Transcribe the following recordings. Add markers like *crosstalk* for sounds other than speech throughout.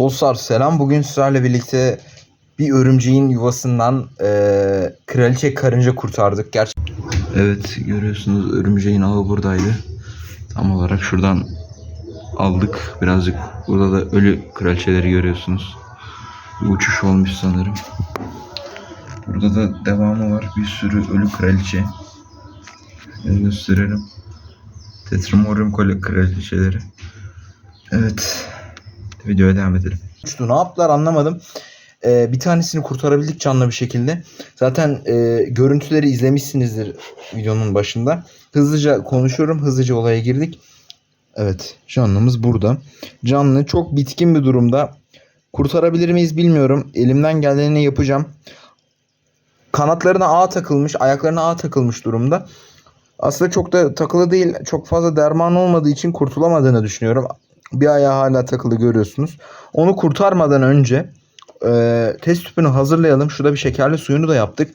Dostlar selam. Bugün sizlerle birlikte bir örümceğin yuvasından eee kraliçe karınca kurtardık. Gerçi Evet görüyorsunuz örümceğin ağı buradaydı. Tam olarak şuradan aldık. Birazcık burada da ölü kraliçeleri görüyorsunuz. Bir uçuş olmuş sanırım. Burada da devamı var. Bir sürü ölü kraliçe. Şöyle gösterelim. Tetramorium kraliçeleri. Evet. Videoya devam edelim. Uçtu. Ne yaptılar anlamadım. Ee, bir tanesini kurtarabildik canlı bir şekilde. Zaten e, görüntüleri izlemişsinizdir videonun başında. Hızlıca konuşuyorum. Hızlıca olaya girdik. Evet. Canlımız burada. Canlı çok bitkin bir durumda. Kurtarabilir miyiz bilmiyorum. Elimden geleni yapacağım. Kanatlarına ağ takılmış. Ayaklarına ağ takılmış durumda. Aslında çok da takılı değil. Çok fazla derman olmadığı için kurtulamadığını düşünüyorum. Bir ayağı hala takılı görüyorsunuz. Onu kurtarmadan önce e, test tüpünü hazırlayalım. Şurada bir şekerli suyunu da yaptık.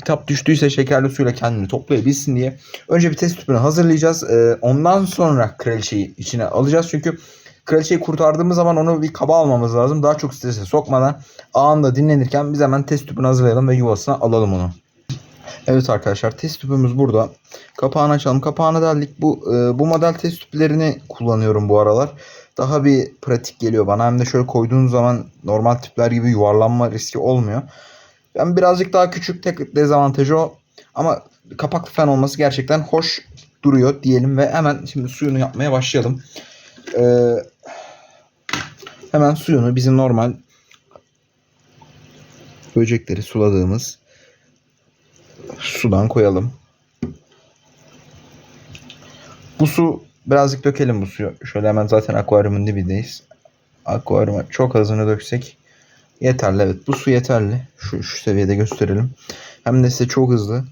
Bir tap düştüyse şekerli suyla kendini toplayabilsin diye. Önce bir test tüpünü hazırlayacağız. E, ondan sonra kraliçeyi içine alacağız. Çünkü kraliçeyi kurtardığımız zaman onu bir kaba almamız lazım. Daha çok strese sokmadan anında dinlenirken biz hemen test tüpünü hazırlayalım ve yuvasına alalım onu. Evet arkadaşlar test tüpümüz burada. Kapağını açalım. Kapağını deldik. Bu e, bu model test tüplerini kullanıyorum bu aralar. Daha bir pratik geliyor bana. Hem de şöyle koyduğunuz zaman normal tüpler gibi yuvarlanma riski olmuyor. Ben birazcık daha küçük tek dezavantajı o. Ama kapaklı fen olması gerçekten hoş duruyor diyelim ve hemen şimdi suyunu yapmaya başlayalım. Ee, hemen suyunu bizim normal böcekleri suladığımız sudan koyalım. Bu su birazcık dökelim bu suyu. Şöyle hemen zaten akvaryumun dibindeyiz. Akvaryuma çok azını döksek yeterli. Evet bu su yeterli. Şu, şu seviyede gösterelim. Hem de size çok hızlı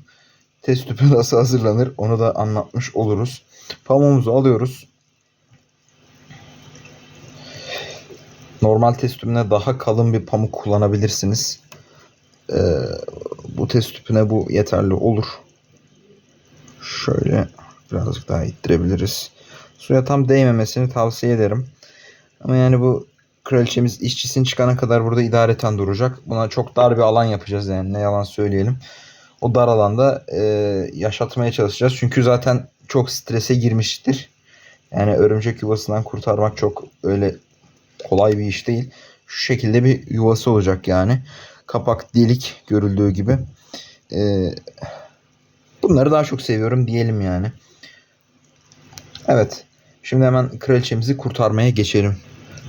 test tüpü *laughs* nasıl hazırlanır onu da anlatmış oluruz. Pamuğumuzu alıyoruz. Normal test tüpüne daha kalın bir pamuk kullanabilirsiniz. Ee, bu test tüpüne bu yeterli olur. Şöyle birazcık daha ittirebiliriz. Suya tam değmemesini tavsiye ederim. Ama yani bu kraliçemiz işçisini çıkana kadar burada idareten duracak. Buna çok dar bir alan yapacağız yani ne yalan söyleyelim. O dar alanda e, yaşatmaya çalışacağız. Çünkü zaten çok strese girmiştir. Yani örümcek yuvasından kurtarmak çok öyle kolay bir iş değil. Şu şekilde bir yuvası olacak yani. Kapak delik görüldüğü gibi. E, bunları daha çok seviyorum diyelim yani. Evet. Şimdi hemen kraliçemizi kurtarmaya geçelim.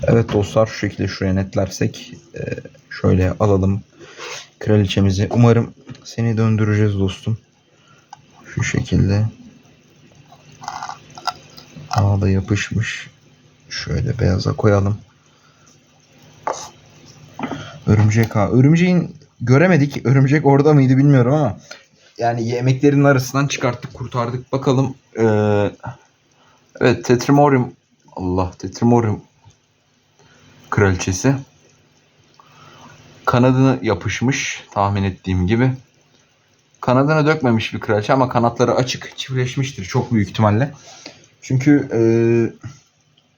Evet dostlar şu şekilde şuraya netlersek e, şöyle alalım kraliçemizi. Umarım seni döndüreceğiz dostum. Şu şekilde. Ağda yapışmış. Şöyle beyaza koyalım. Örümcek ağı. Örümceğin göremedik. Örümcek orada mıydı bilmiyorum ama yani yemeklerin arasından çıkarttık kurtardık. Bakalım. Ee, evet Tetrimorium. Allah Tetrimorium kraliçesi. Kanadını yapışmış tahmin ettiğim gibi. Kanadını dökmemiş bir kraliçe ama kanatları açık çiftleşmiştir çok büyük ihtimalle. Çünkü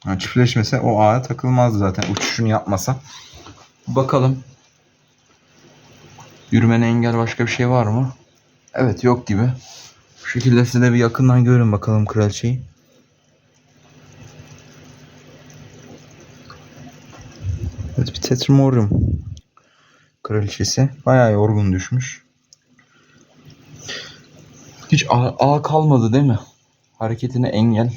ee, çiftleşmese o ağa takılmazdı zaten uçuşunu yapmasa. Bakalım. Yürümene engel başka bir şey var mı? Evet yok gibi. Bu şekilde size de bir yakından görün bakalım kraliçeyi. Tetramorium kraliçesi. Bayağı yorgun düşmüş. Hiç ağ, ağ kalmadı değil mi? Hareketine engel.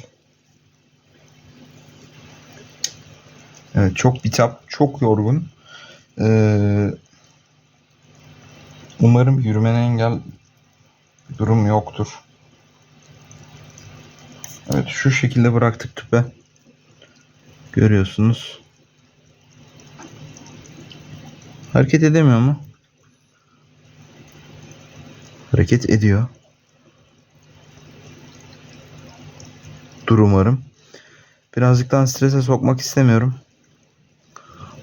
Evet çok bitap, çok yorgun. Ee, umarım yürümene engel durum yoktur. Evet şu şekilde bıraktık tüpe. Görüyorsunuz. Hareket edemiyor mu? Hareket ediyor. Dur umarım. Birazcık daha strese sokmak istemiyorum.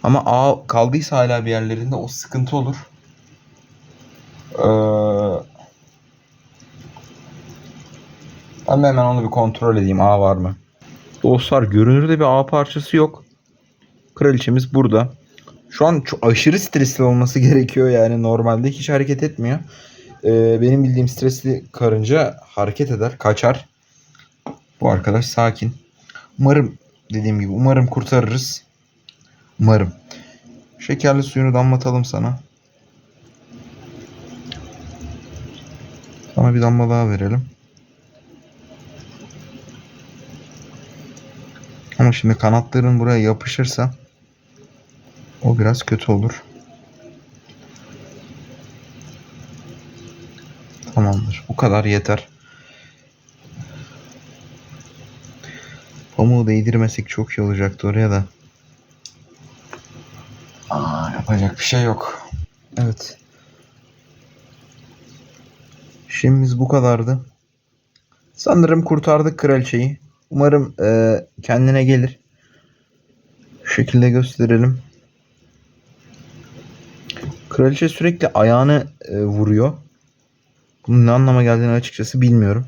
Ama ağ kaldıysa hala bir yerlerinde o sıkıntı olur. Ee, hemen onu bir kontrol edeyim ağ var mı? Dostlar görünürde bir ağ parçası yok. Kraliçemiz burada. Şu an çok aşırı stresli olması *laughs* gerekiyor yani normalde hiç hareket etmiyor. Ee, benim bildiğim stresli karınca hareket eder, kaçar. Bu arkadaş sakin. Umarım dediğim gibi umarım kurtarırız. Umarım. Şekerli suyunu damlatalım sana. Sana bir damla daha verelim. Ama şimdi kanatların buraya yapışırsa o biraz kötü olur. Tamamdır. Bu kadar yeter. Pamuğu değdirmesek çok iyi olacaktı oraya da. Aa, yapacak bir şey yok. Evet. İşimiz bu kadardı. Sanırım kurtardık kraliçeyi. Umarım e, kendine gelir. Şu şekilde gösterelim. Kraliçe sürekli ayağını e, vuruyor. Bunun ne anlama geldiğini açıkçası bilmiyorum.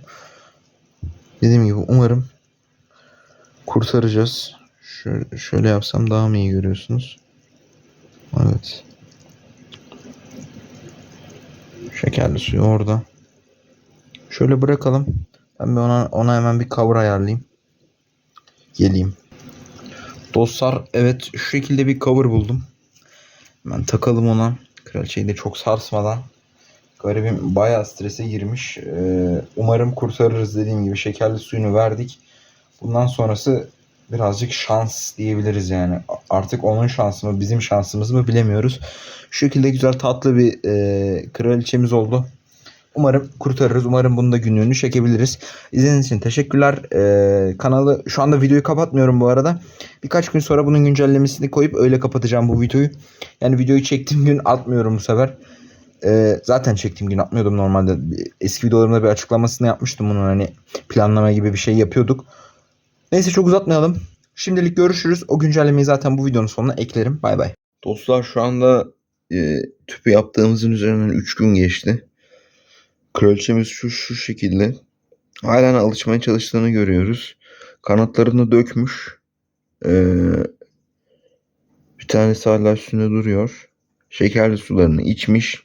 Dediğim gibi umarım kurtaracağız. Şöyle, şöyle yapsam daha mı iyi görüyorsunuz? Evet. Şekerli suyu orada. Şöyle bırakalım. Ben bir ona, ona hemen bir cover ayarlayayım. Geleyim. Dostlar evet şu şekilde bir cover buldum. Hemen takalım ona. Kraliçeyi de çok sarsmadan. Garibim bayağı strese girmiş. Ee, umarım kurtarırız dediğim gibi. Şekerli suyunu verdik. Bundan sonrası birazcık şans diyebiliriz yani. Artık onun şansı mı bizim şansımız mı bilemiyoruz. Şu şekilde güzel tatlı bir e, kraliçemiz oldu. Umarım kurtarırız. Umarım bunu da günlüğünü çekebiliriz. İzlediğiniz için teşekkürler. Ee, kanalı şu anda videoyu kapatmıyorum bu arada. Birkaç gün sonra bunun güncellemesini koyup öyle kapatacağım bu videoyu. Yani videoyu çektiğim gün atmıyorum bu sefer. Ee, zaten çektiğim gün atmıyordum normalde. Eski videolarımda bir açıklamasını yapmıştım bunun hani planlama gibi bir şey yapıyorduk. Neyse çok uzatmayalım. Şimdilik görüşürüz. O güncellemeyi zaten bu videonun sonuna eklerim. Bay bay. Dostlar şu anda e, tüpü yaptığımızın üzerinden 3 gün geçti. Kraliçemiz şu şu şekilde. Halen alışmaya çalıştığını görüyoruz. Kanatlarını dökmüş. Ee, bir tanesi hala üstünde duruyor. Şekerli sularını içmiş.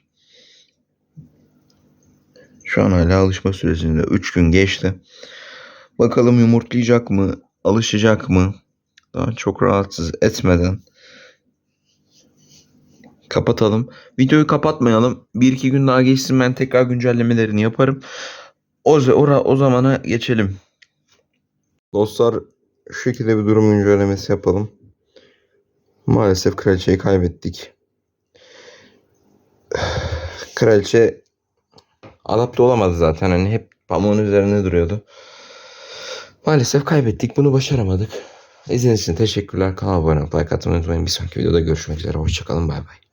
Şu an hala alışma sürecinde. 3 gün geçti. Bakalım yumurtlayacak mı? Alışacak mı? Daha çok rahatsız etmeden kapatalım. Videoyu kapatmayalım. Bir iki gün daha geçsin ben tekrar güncellemelerini yaparım. O, ora, o zamana geçelim. Dostlar şu şekilde bir durum güncellemesi yapalım. Maalesef kraliçeyi kaybettik. *sighs* Kraliçe adapte olamadı zaten. Hani hep pamuğun üzerinde duruyordu. Maalesef kaybettik. Bunu başaramadık. İzlediğiniz için teşekkürler. Kanala abone olup like atmayı unutmayın. Bir sonraki videoda görüşmek üzere. Hoşçakalın. Bay bay.